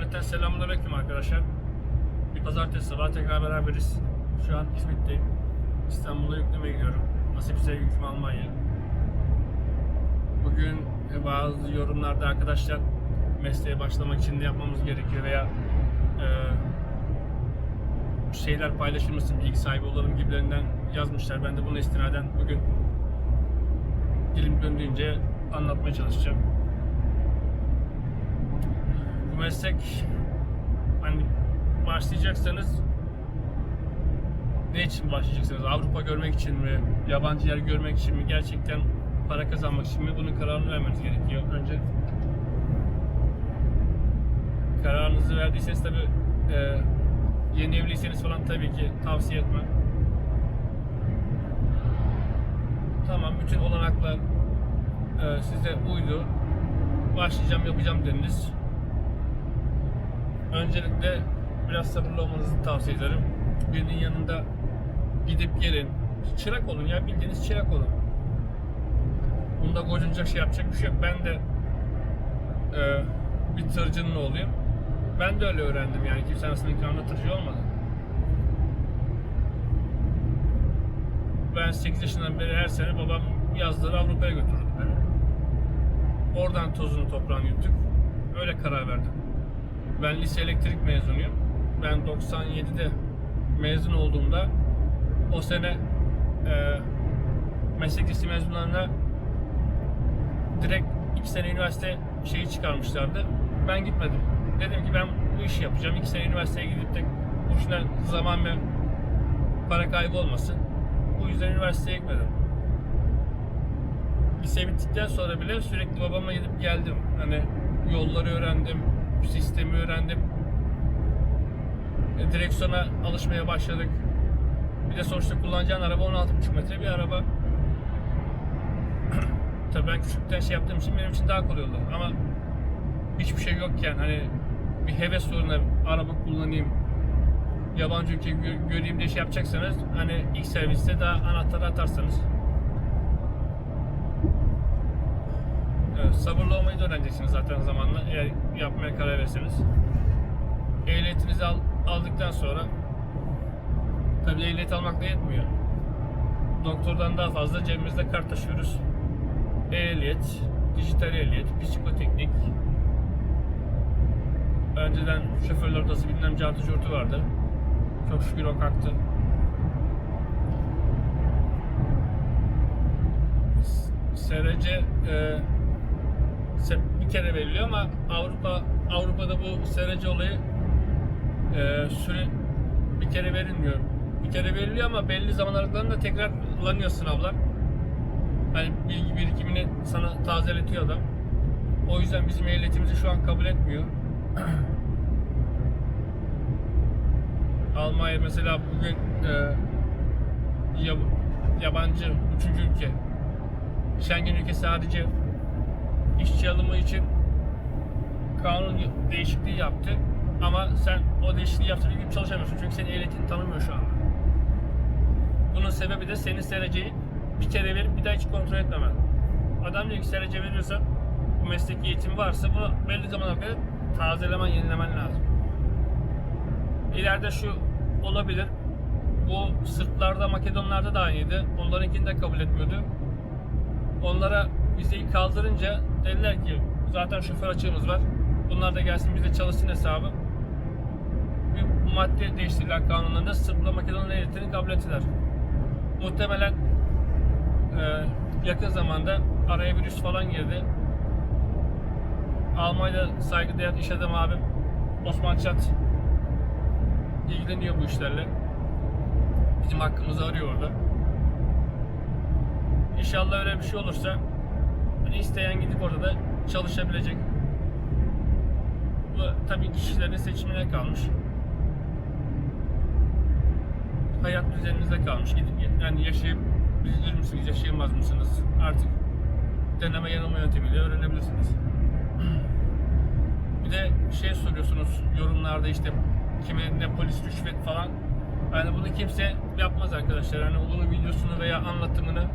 Cümleten selamünaleyküm arkadaşlar. Bir pazartesi sabahı tekrar beraberiz. Şu an İzmit'teyim. İstanbul'a yükleme gidiyorum. Nasipse yüküm Almanya. Bugün bazı yorumlarda arkadaşlar mesleğe başlamak için ne yapmamız gerekiyor veya e, şeyler paylaşılmasın, bilgi sahibi olalım gibilerinden yazmışlar. Ben de buna istinaden bugün dilim döndüğünce anlatmaya çalışacağım. Meslek hani başlayacaksanız ne için başlayacaksınız? Avrupa görmek için mi? Yabancı yer görmek için mi? Gerçekten para kazanmak için mi? Bunun kararını vermeniz gerekiyor. Önce kararınızı verdiyseniz tabi yeni evliyseniz falan tabii ki tavsiye etmem. Tamam bütün olanaklar e, size uydu. Başlayacağım yapacağım dediniz. Öncelikle biraz sabırlı olmanızı tavsiye ederim. Birinin yanında gidip gelin. Çırak olun ya bildiğiniz çırak olun. Bunda gocunacak şey yapacak bir şey yok. Ben de e, bir tırcının oğluyum. Ben de öyle öğrendim yani kimse anasının ikramda tırcı olmadı. Ben 8 yaşından beri her sene babam yazları Avrupa'ya götürdü beni. Oradan tozunu toprağını yuttuk. Öyle karar verdim. Ben lise elektrik mezunuyum. Ben 97'de mezun olduğumda o sene e, meslek lisesi mezunlarına direkt iki sene üniversite şeyi çıkarmışlardı. Ben gitmedim. Dedim ki ben bu işi yapacağım. İki sene üniversiteye gidip de boşuna zaman ve para kaybı olmasın. Bu yüzden üniversiteye gitmedim. Lise bittikten sonra bile sürekli babama gidip geldim. Hani yolları öğrendim, sistemi öğrendim. E, direksiyona alışmaya başladık. Bir de sonuçta kullanacağın araba 16,5 metre bir araba. Tabii ben küçükten şey yaptığım için benim için daha kolay oldu. Ama hiçbir şey yokken hani bir heves uğruna araba kullanayım, yabancı ülke gö- göreyim diye şey yapacaksanız hani ilk serviste daha anahtarı atarsanız Evet, sabırlı olmayı da öğreneceksiniz zaten zamanla eğer yapmaya karar verirseniz. Ehliyetinizi al, aldıktan sonra tabii ehliyet almak da yetmiyor. Doktordan daha fazla cebimizde kart taşıyoruz. Ehliyet, dijital ehliyet, psikoteknik. Önceden şoförler odası bilmem cartı curtu vardı. Çok şükür o kalktı. SRC bir kere veriliyor ama Avrupa Avrupa'da bu SRC olayı e, süre bir kere verilmiyor. Bir kere veriliyor ama belli zaman aralıklarında tekrarlanıyor sınavlar. Hani bilgi birikimini sana tazeletiyor adam. O yüzden bizim ehliyetimizi şu an kabul etmiyor. Almanya mesela bugün e, yab- yabancı üçüncü ülke Schengen ülkesi sadece işçi alımı için kanun değişikliği yaptı. Ama sen o değişikliği yaptığın gibi çalışamıyorsun. Çünkü senin ehliyetini tanımıyor şu anda. Bunun sebebi de senin SRC'yi bir kere verip bir daha hiç kontrol etmemen. Adam diyor ki SRC veriyorsa bu mesleki eğitim varsa bunu belli zamana kadar tazelemen, yenilemen lazım. İleride şu olabilir. Bu Sırplarda, Makedonlarda da aynıydı. Onlarınkini de kabul etmiyordu. Onlara vizeyi kaldırınca dediler ki zaten şoför açığımız var. Bunlar da gelsin bize çalışsın hesabı. Bir madde değiştirdiler kanunlarında. Sırpla Makedon ehliyetini kabul ettiler. Muhtemelen e, yakın zamanda araya virüs falan girdi. Almanya'da saygıdeğer iş adamı abim Osman Çat ilgileniyor bu işlerle. Bizim hakkımızı arıyor orada. İnşallah öyle bir şey olursa hani isteyen gidip orada da çalışabilecek. Bu tabii kişilerin seçimine kalmış. Hayat düzeninizde kalmış. Gidip yani yaşayıp bilir misiniz, yaşayamaz mısınız? Artık deneme yanılma yöntemiyle öğrenebilirsiniz. Bir de şey soruyorsunuz yorumlarda işte kime ne polis rüşvet falan. Yani bunu kimse yapmaz arkadaşlar. Hani bunun videosunu veya anlatımını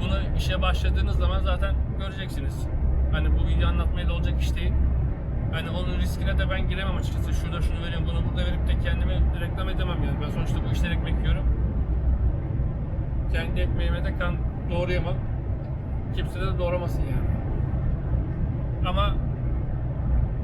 bunu işe başladığınız zaman zaten göreceksiniz. Hani bu video anlatmaya da olacak iş değil. Hani onun riskine de ben giremem açıkçası. Şurada şunu vereyim, bunu burada verip de kendimi reklam edemem yani. Ben sonuçta bu işten ekmek yiyorum. Kendi ekmeğime de kan doğrayamam. Kimse de doğramasın yani. Ama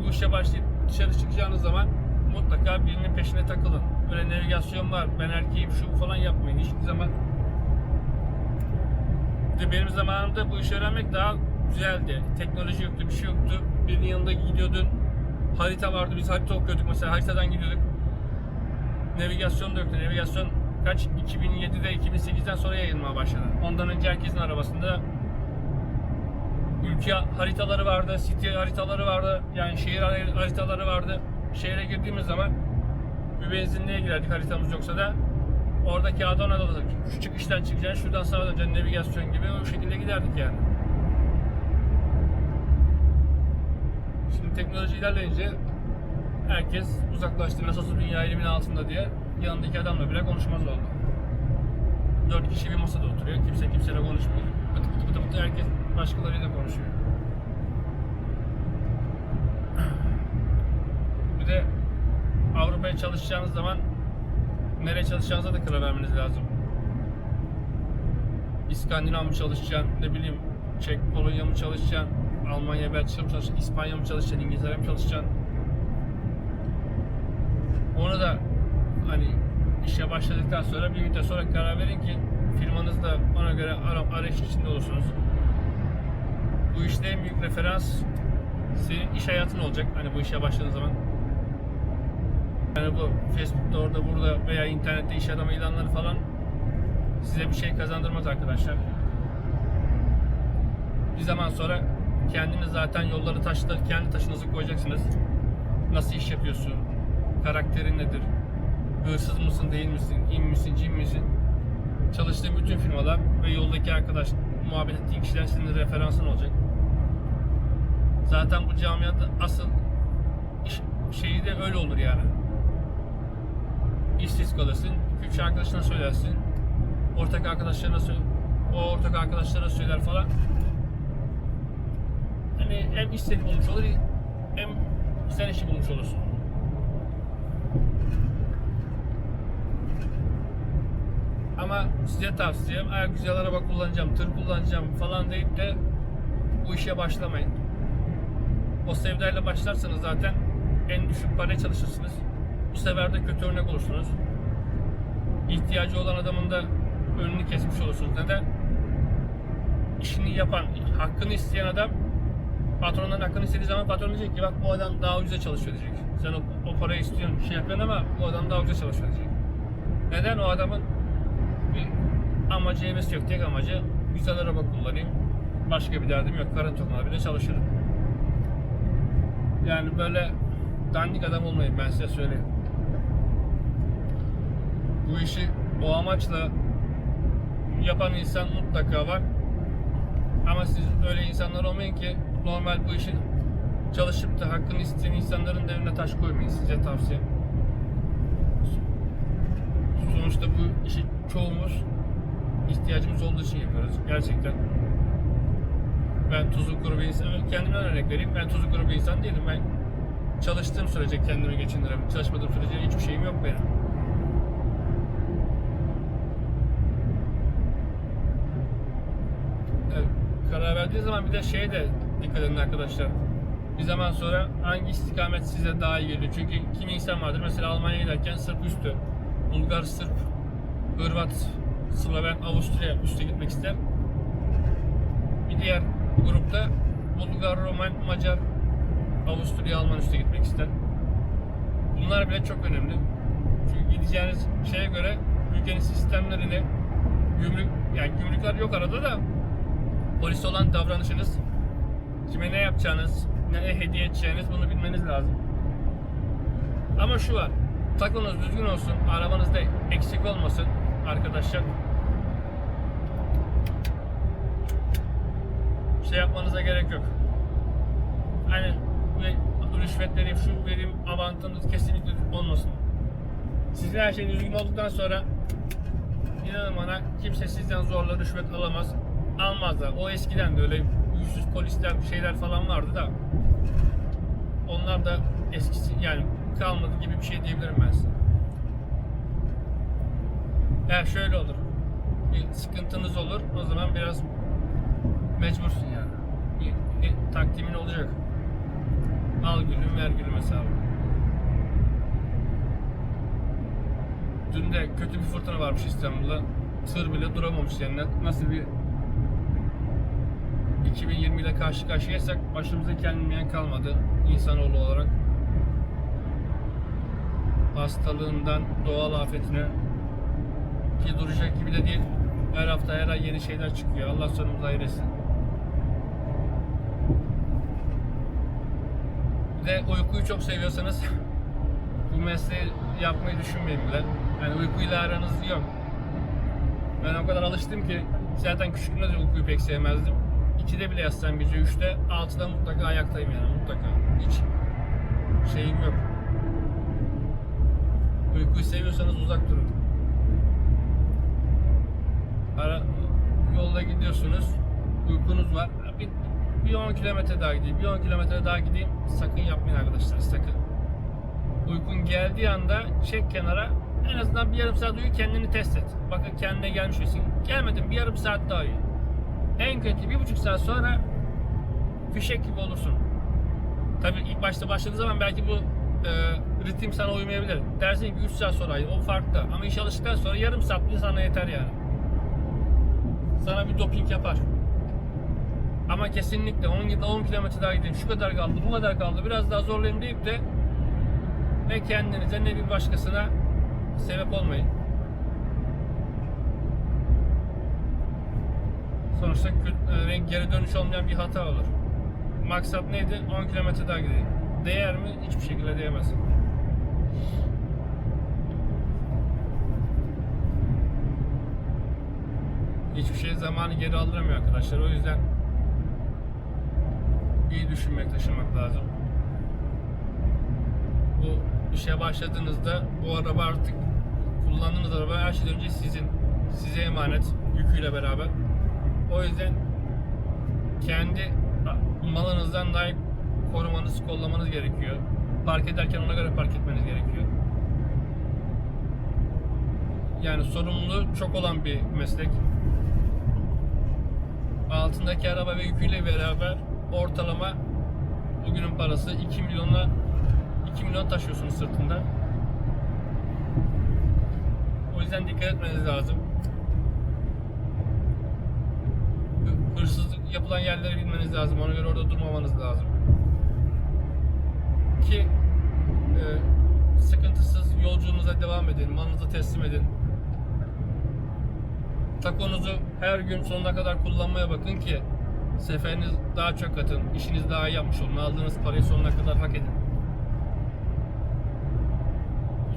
bu işe başlayıp dışarı çıkacağınız zaman mutlaka birinin peşine takılın. Böyle navigasyon var, ben erkeğim şu falan yapmayın. Hiçbir zaman de benim zamanımda bu işi öğrenmek daha güzeldi. Teknoloji yoktu, bir şey yoktu. Birinin yanında gidiyordun. Harita vardı, biz harita okuyorduk mesela, haritadan gidiyorduk. Navigasyon da yoktu. Navigasyon kaç? 2007'de, 2008'den sonra yayılmaya başladı. Ondan önce herkesin arabasında ülke haritaları vardı, city haritaları vardı, yani şehir haritaları vardı. Şehre girdiğimiz zaman bir benzinliğe girerdik haritamız yoksa da oradaki Adana'da da şu çıkıştan çıkacaksın, şuradan sağa döneceksin, navigasyon gibi o şekilde giderdik yani. Şimdi teknoloji ilerleyince herkes uzaklaştı. Nasıl dünya elimin altında diye yanındaki adamla bile konuşmaz oldu. Dört kişi bir masada oturuyor. Kimse kimseyle konuşmuyor. Pıtı pıtı pıtı pıtı herkes başkalarıyla konuşuyor. Bir de Avrupa'ya çalışacağınız zaman nereye çalışacağınıza da karar vermeniz lazım. İskandinav mı çalışacaksın, ne bileyim Çek, Polonya mı çalışacaksın, Almanya, Belçika mı çalışacaksın, İspanya mı çalışacaksın, İngiltere mi çalışacaksın? Onu da hani işe başladıktan sonra bir müddet sonra karar verin ki firmanız da ona göre ara- arayış içinde olursunuz. Bu işte en büyük referans senin iş hayatın olacak. Hani bu işe başladığın zaman. Yani bu Facebook'ta orada burada veya internette iş adamı ilanları falan size bir şey kazandırmaz arkadaşlar. Bir zaman sonra kendiniz zaten yolları taşları kendi taşınızı koyacaksınız. Nasıl iş yapıyorsun? Karakterin nedir? Hırsız mısın, değil misin? İn misin, cin misin? Çalıştığın bütün firmalar ve yoldaki arkadaş, muhabbet ettiğin kişiler senin referansın olacak. Zaten bu camiada asıl şeyi de öyle olur yani. İşsiz kalırsın, üç arkadaşına söylersin, ortak arkadaşlarına söyle, o ortak arkadaşlara söyler falan. Hani hem iş seni bulmuş olur, hem sen işi bulmuş olursun. Ama size tavsiyem eğer güzel araba kullanacağım, tır kullanacağım falan deyip de bu işe başlamayın. O sevdayla başlarsanız zaten en düşük paraya çalışırsınız. Bu sefer de kötü örnek olursunuz. İhtiyacı olan adamın da önünü kesmiş olursunuz. Neden? İşini yapan, hakkını isteyen adam patrondan hakkını istediği zaman patron diyecek ki bak bu adam daha ucuza çalışıyor diyecek. Sen o, o parayı istiyorsun, şey yapıyorsun ama bu adam daha ucuza çalışıyor diyecek. Neden? O adamın bir amacı, hevesi yok. Tek amacı güzel araba kullanayım. Başka bir derdim yok. Karın tokmalar bile çalışırım. Yani böyle dandik adam olmayın ben size söyleyeyim. Bu işi o amaçla yapan insan mutlaka var. Ama siz öyle insanlar olmayın ki normal bu işin çalışıp da hakkını isteyen insanların önüne taş koymayın size tavsiye. Sonuçta bu işi çoğumuz ihtiyacımız olduğu için yapıyoruz gerçekten. Ben tuzlu kuru bir insan, kendimden örnek vereyim. Ben tuzlu kuru bir insan değilim. Ben çalıştığım sürece kendimi geçindiririm. Çalışmadığım sürece hiçbir şeyim yok benim. Evet, verdiği zaman bir de şeye de dikkat edin arkadaşlar. Bir zaman sonra hangi istikamet size daha iyi geliyor? Çünkü kimi insan vardır mesela Almanya'ya giderken Sırp üstü, Bulgar Sırp, Hırvat, Sloven, Avusturya üste gitmek ister. Bir diğer grupta Bulgar, Roman, Macar, Avusturya, Alman üste gitmek ister. Bunlar bile çok önemli. Çünkü gideceğiniz şeye göre ülkenin sistemlerini gümrük yani gümrükler yok arada da polis olan davranışınız kime ne yapacağınız, ne hediye edeceğiniz bunu bilmeniz lazım. Ama şu var. Taklınız düzgün olsun, arabanızda eksik olmasın arkadaşlar. Şey yapmanıza gerek yok. Hani ve rüşvet vereyim, şu vereyim, avantınız kesinlikle olmasın. Sizin her şeyin düzgün olduktan sonra inanın bana kimse sizden zorla rüşvet alamaz. Almazlar. O eskiden de öyle yüzsüz polisler şeyler falan vardı da onlar da eskisi yani kalmadı gibi bir şey diyebilirim ben size. Ya şöyle olur. Bir sıkıntınız olur. O zaman biraz mecbursun yani. Bir, bir takdimin olacak. Al gülüm ver gülüm hesabı. Dün de kötü bir fırtına varmış İstanbul'da. Tır bile duramamış yani. Nasıl bir 2020 ile karşı karşıyaysak başımıza gelmeyen kalmadı insanoğlu olarak. Hastalığından doğal afetine ki duracak gibi de değil. Her hafta her ay yeni şeyler çıkıyor. Allah sonumuzu hayır etsin. Bir de uykuyu çok seviyorsanız bu mesleği yapmayı düşünmeyin bile. Yani uykuyla aranız yok. Ben o kadar alıştım ki zaten küçüklüğümde de uykuyu pek sevmezdim. 2'de bile yatsam gece 3'te 6'da mutlaka ayaktayım yani mutlaka. Hiç şeyim yok. Uykuyu seviyorsanız uzak durun. Ara, yolda gidiyorsunuz, uykunuz var. Bir, bir 10 kilometre daha gideyim, bir 10 kilometre daha gideyim. Sakın yapmayın arkadaşlar, sakın. Uykun geldiği anda çek kenara, en azından bir yarım saat uyu kendini test et. Bakın kendine gelmiş misin? Gelmedim, bir yarım saat daha uyu. En kötü bir buçuk saat sonra fişek gibi olursun. Tabii ilk başta başladığı zaman belki bu e, ritim sana uymayabilir. Dersin ki 3 saat sonra o farklı. Ama iş alıştıktan sonra yarım saat bile sana yeter yani. Sana bir doping yapar. Ama kesinlikle 10 yılda 10 kilometre daha gideyim, şu kadar kaldı, bu kadar kaldı, biraz daha zorlayayım deyip de ne kendinize ne bir başkasına sebep olmayın. Sonuçta e, geri dönüş olmayan bir hata olur. Maksat neydi? 10 kilometre daha gideyim. Değer mi? Hiçbir şekilde değmez. Hiçbir şey zamanı geri aldıramıyor arkadaşlar. O yüzden iyi düşünmek, taşımak lazım. Bu işe başladığınızda bu araba artık kullandığınız araba her şeyden önce sizin. Size emanet yüküyle beraber. O yüzden kendi malınızdan dahi korumanız, kollamanız gerekiyor. Park ederken ona göre park etmeniz gerekiyor. Yani sorumluluğu çok olan bir meslek. Altındaki araba ve yüküyle beraber ortalama bugünün parası 2 milyona 2 milyon taşıyorsunuz sırtında. O yüzden dikkat etmeniz lazım. Hırsızlık yapılan yerleri bilmeniz lazım. Ona göre orada durmamanız lazım. Ki e, sıkıntısız yolculuğunuza devam edin. Malınızı teslim edin. Takonuzu her gün sonuna kadar kullanmaya bakın ki seferiniz daha çok atın, işiniz daha iyi yapmış olun, aldığınız parayı sonuna kadar hak edin.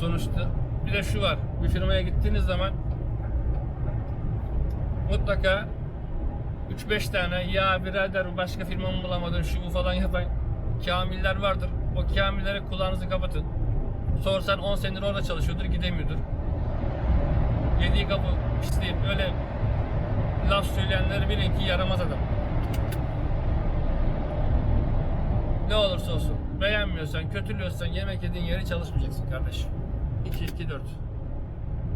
Sonuçta bir de şu var, bir firmaya gittiğiniz zaman mutlaka 3-5 tane ya birader başka firma mı bulamadın şu bu falan yapan kamiller vardır. O kamillere kulağınızı kapatın. Sorsan 10 senedir orada çalışıyordur gidemiyordur. Yediği kapı pisleyip öyle laf söyleyenleri bilin ki yaramaz adam. Ne olursa olsun beğenmiyorsan, kötülüyorsan yemek yediğin yeri çalışmayacaksın kardeşim. 2 2 4.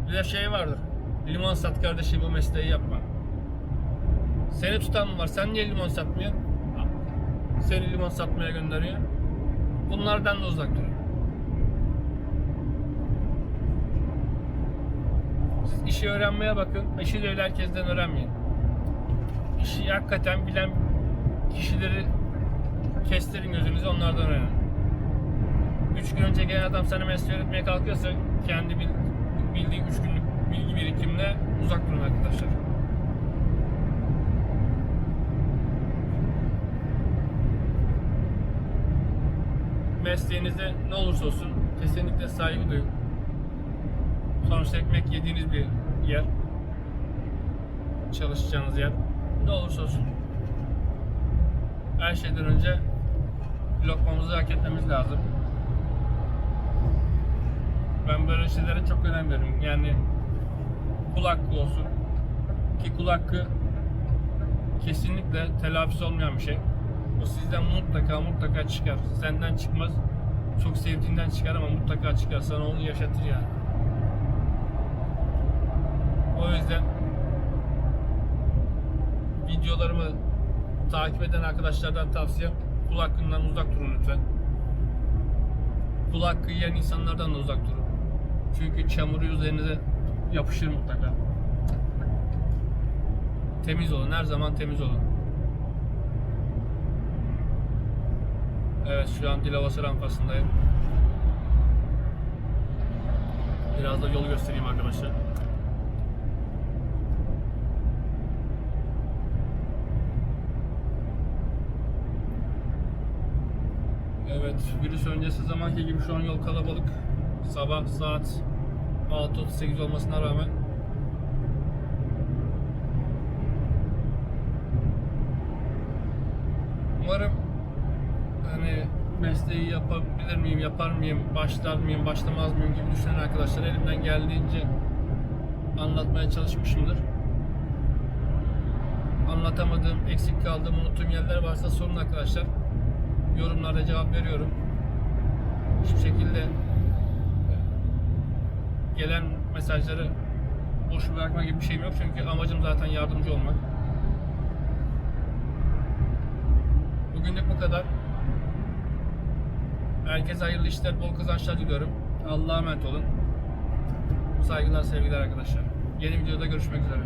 Bir de şey vardır. Limon sat kardeşim bu mesleği yapma. Seni tutan mı var? Sen niye limon satmıyorsun? Seni limon satmaya gönderiyor. Bunlardan da uzak durun. Siz işi öğrenmeye bakın. İşi de öyle herkesten öğrenmeyin. İşi hakikaten bilen kişileri kestirin gözünüzü onlardan öğrenin. Üç gün önce gelen adam sana mesleği öğretmeye kalkıyorsa kendi bil, bildiğin üç günlük bilgi birikimle uzak durun arkadaşlar. Mesleğinize ne olursa olsun kesinlikle saygı duyun. Sonuçta ekmek yediğiniz bir yer. Çalışacağınız yer. Ne olursa olsun. Her şeyden önce lokmamızı hak etmemiz lazım. Ben böyle şeylere çok önem veriyorum. Yani kul olsun. Ki kul kesinlikle telafisi olmayan bir şey. O sizden mutlaka mutlaka çıkar. Senden çıkmaz. Çok sevdiğinden çıkar ama mutlaka çıkar. Sana onu yaşatır yani. O yüzden videolarımı takip eden arkadaşlardan tavsiye kul hakkından uzak durun lütfen. Kul hakkı yiyen insanlardan da uzak durun. Çünkü çamuru üzerinize yapışır mutlaka. Temiz olun, her zaman temiz olun. Evet, şu an Dilovası rampasındayım. Biraz da yol göstereyim arkadaşlar. Evet, virüs öncesi zamanki gibi şu an yol kalabalık. Sabah saat 6.38 olmasına rağmen Umarım hani mesleği yapabilir miyim, yapar mıyım, başlar mıyım, başlamaz mıyım gibi düşünen arkadaşlar elimden geldiğince anlatmaya çalışmışımdır. Anlatamadığım, eksik kaldığım, unuttuğum yerler varsa sorun arkadaşlar. Yorumlarda cevap veriyorum. Hiçbir şekilde gelen mesajları boş bırakma gibi bir şeyim yok çünkü amacım zaten yardımcı olmak. Bugünlük bu kadar. Herkese hayırlı işler, bol kazançlar diliyorum. Allah'a emanet olun. Saygılar, sevgiler arkadaşlar. Yeni videoda görüşmek üzere.